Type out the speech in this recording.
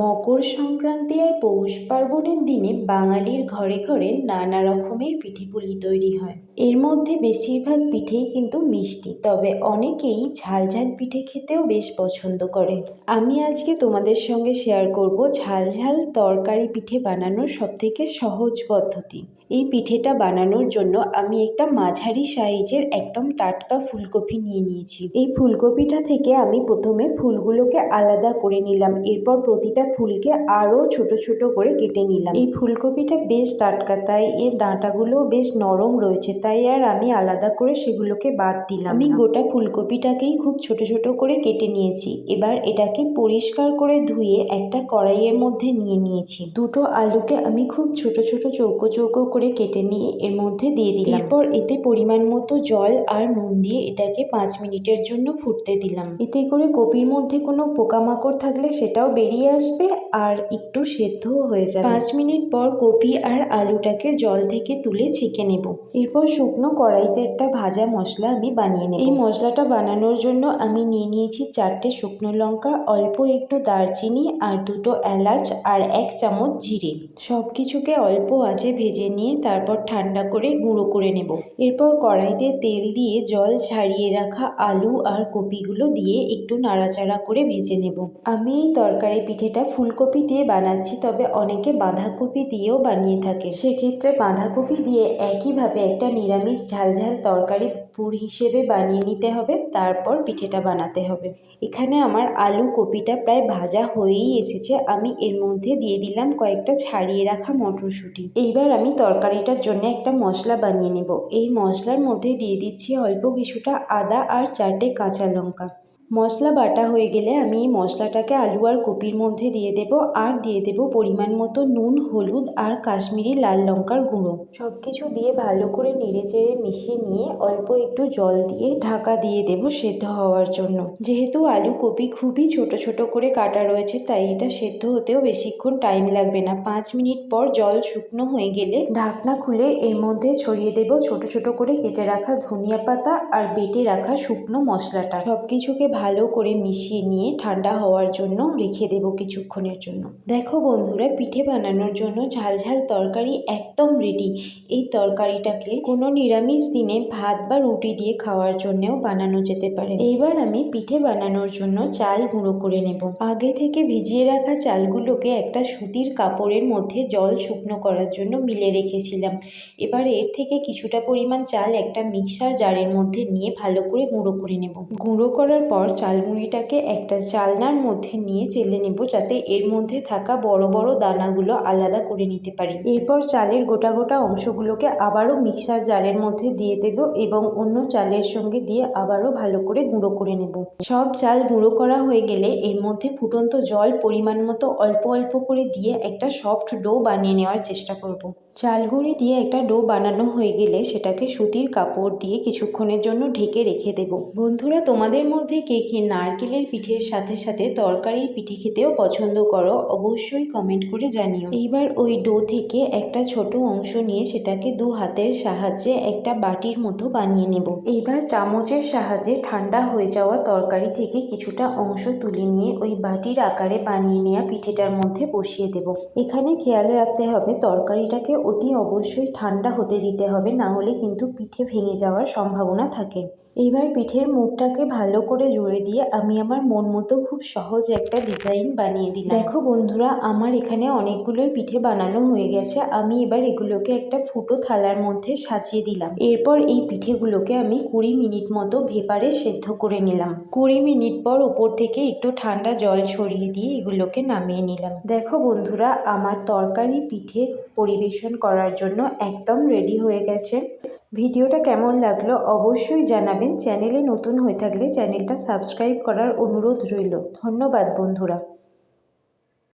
মকর সংক্রান্তি আর পৌষ পার্বণের দিনে বাঙালির ঘরে ঘরে নানা রকমের পিঠেগুলি তৈরি হয়। এর মধ্যে বেশিরভাগ পিঠেই কিন্তু মিষ্টি, তবে অনেকেই ঝাল ঝাল পিঠে খেতেও বেশ পছন্দ করে। আমি আজকে তোমাদের সঙ্গে শেয়ার করব ঝাল ঝাল তরকারি পিঠে বানানোর সবথেকে সহজ পদ্ধতি। এই পিঠেটা বানানোর জন্য আমি একটা মাঝারি সাইজের একদম টাটকা ফুলকপি নিয়ে নিয়েছি। এই ফুলকপিটা থেকে আমি প্রথমে ফুলগুলোকে আলাদা করে নিলাম। এরপর প্রতিটা ফুলকে আরও ছোট ছোট করে কেটে নিলাম। এই ফুলকপিটা বেশ টাটকা, তাই এর ডাঁটাগুলো বেশ নরম রয়েছে, তাই আর আমি আলাদা করে সেগুলোকে বাদ দিলাম আমি গোটা ফুলকপিটাকেই খুব ছোট ছোট করে কেটে নিয়েছি। এবার এটাকে পরিষ্কার করে ধুয়ে একটা কড়াইয়ের মধ্যে নিয়ে নিয়েছি। দুটো আলুকে আমি খুব ছোট ছোট চৌকো চৌকো করে কেটে নিয়ে এর মধ্যে দিয়ে দিলাম। এরপর এতে পরিমাণ মতো জল আর নুন দিয়ে এটাকে পাঁচ মিনিটের জন্য ফুটতে দিলাম। এতে করে কপির মধ্যে কোনো পোকামাকড় থাকলে সেটাও বেরিয়ে আসবে আর একটু সেদ্ধও হয়ে যাবে। পাঁচ মিনিট পর কপি আর আলুটাকে জল থেকে তুলে ছেঁকে নেব। এরপর শুকনো কড়াইতে একটা ভাজা মশলা আমি বানিয়ে নেব। এই মশলাটা বানানোর জন্য আমি নিয়ে নিয়েছি চারটে শুকনো লঙ্কা, অল্প একটু দারচিনি আর দুটো এলাচ আর এক চামচ জিরে। সব কিছুকে অল্প আঁচে ভেজে নিয়ে তারপর ঠান্ডা করে গুঁড়ো করে নেব। এরপর কড়াইতে তেল দিয়ে জল ছাড়িয়ে রাখা আলু আর কপিগুলো দিয়ে একটু নাড়াচাড়া করে ভেজে নেব। আমি এই তরকারি পিঠেটা ফুলকপি দিয়ে বানাচ্ছি, তবে অনেকে বাঁধাকপি দিয়েও বানিয়ে থাকে। সেক্ষেত্রে বাঁধাকপি দিয়ে একইভাবে একটা নিরামিষ ঝাল ঝাল তরকারি পুর হিসেবে বানিয়ে নিতে হবে, তারপর পিঠেটা বানাতে হবে। এখানে আমার আলু কপিটা প্রায় ভাজা হয়েই এসেছে। আমি এর মধ্যে দিয়ে দিলাম কয়েকটা ছাড়িয়ে রাখা মটরশুঁটি। এইবার আমি তরকারিটার জন্য একটা মশলা বানিয়ে নেব। এই মশলার মধ্যে দিয়ে দিচ্ছি অল্প কিছুটা আদা আর চারটে কাঁচা লঙ্কা। মশলা বাটা হয়ে গেলে আমি এই মশলাটাকে আলু আর কপির মধ্যে দিয়ে দেব আর দিয়ে দেব পরিমাণ মতো নুন, হলুদ আর কাশ্মীরি লাল লঙ্কার গুঁড়ো। সব কিছু দিয়ে ভালো করে নেড়ে চেড়ে মিশিয়ে নিয়ে অল্প একটু জল দিয়ে ঢাকা দিয়ে দেব সেদ্ধ হওয়ার জন্য। যেহেতু আলু, কপি খুবই ছোট ছোট করে কাটা রয়েছে, তাই এটা সেদ্ধ হতেও বেশিক্ষণ টাইম লাগবে না। পাঁচ মিনিট পর জল শুকনো হয়ে গেলে ঢাকনা খুলে এর মধ্যে ছড়িয়ে দেব ছোট ছোট করে কেটে রাখা ধনিয়া পাতা আর বেটে রাখা শুকনো মশলাটা। সব কিছুকে ভালো করে মিশিয়ে নিয়ে ঠান্ডা হওয়ার জন্য রেখে দেবো কিছুক্ষণের জন্য। দেখো বন্ধুরা, পিঠে বানানোর জন্য ঝাল ঝাল তরকারি একদম রেডি এই তরকারিটাকে কোনো নিরামিষ দিনে ভাত বা রুটি দিয়ে খাওয়ার জন্যেও বানানো যেতে পারে। এইবার আমি পিঠে বানানোর জন্য চাল গুঁড়ো করে নেব। আগে থেকে ভিজিয়ে রাখা চালগুলোকে একটা সুতির কাপড়ের মধ্যে জল শুকনো করার জন্য মিলে রেখেছিলাম। এবার এর থেকে কিছুটা পরিমাণ চাল একটা মিক্সার জারের মধ্যে নিয়ে ভালো করে গুঁড়ো করে নেব। গুঁড়ো করার পর চালমুড়িটাকে একটা চালনার মধ্যে নিয়ে চেলে নেব যাতে এর মধ্যে থাকা বড় বড় দানাগুলো আলাদা করে নিতে পারি। এরপর চালের গোটা গোটা অংশগুলোকে আবারও মিক্সার জারের মধ্যে দিয়ে দেব এবং অন্য চালের সঙ্গে দিয়ে আবারও ভালো করে গুঁড়ো করে নেব। সব চাল গুঁড়ো করা হয়ে গেলে এর মধ্যে ফুটন্ত জল পরিমাণ মতো অল্প অল্প করে দিয়ে একটা সফট ডো বানিয়ে নেওয়ার চেষ্টা করব। চালগুঁড়ি দিয়ে একটা ডো বানানো হয়ে গেলে সেটাকে সুতির কাপড় দিয়ে কিছুক্ষণের জন্য ঢেকে রেখে দেব। বন্ধুরা, তোমাদের মধ্যে কে কে নারকেলের পিঠের সাথে সাথে তরকারির পিঠে খেতেও পছন্দ করো, অবশ্যই কমেন্ট করে জানিও। এইবার ওই ডো থেকে একটা ছোট অংশ নিয়ে সেটাকে দু হাতের সাহায্যে একটা বাটির মতো বানিয়ে নেব। এইবার চামচের সাহায্যে ঠান্ডা হয়ে যাওয়া তরকারি থেকে কিছুটা অংশ তুলে নিয়ে ওই বাটির আকারে বানিয়ে নেওয়া পিঠেটার মধ্যে বসিয়ে দেব। এখানে খেয়াল রাখতে হবে, তরকারিটাকে অতি অবশ্যই ঠান্ডা হতে দিতে হবে, না হলে কিন্তু পিঠে ভেঙে যাওয়ার সম্ভাবনা থাকে। এইবার পিঠের মুখটাকে ভালো করে জুড়ে দিয়ে আমি আমার মন মতো খুব সহজ একটা ডিজাইন বানিয়ে দিলাম। দেখো বন্ধুরা, আমার এখানে অনেকগুলোই পিঠে বানানো হয়ে গেছে। আমি এবার এগুলোকে একটা ফুটো থালার মধ্যে সাজিয়ে দিলাম। এরপর এই পিঠেগুলোকে আমি কুড়ি মিনিট মতো ভেপারে সেদ্ধ করে নিলাম। কুড়ি মিনিট পর ওপর থেকে একটু ঠান্ডা জল ছড়িয়ে দিয়ে এগুলোকে নামিয়ে নিলাম। দেখো বন্ধুরা, আমার তরকারি পিঠে পরিবেশন করার জন্য একদম রেডি হয়ে গেছে। ভিডিওটা কেমন লাগল অবশ্যই জানাবেন। চ্যানেলে নতুন হয়ে থাকলে চ্যানেলটা সাবস্ক্রাইব করার অনুরোধ রইল। ধন্যবাদ বন্ধুরা।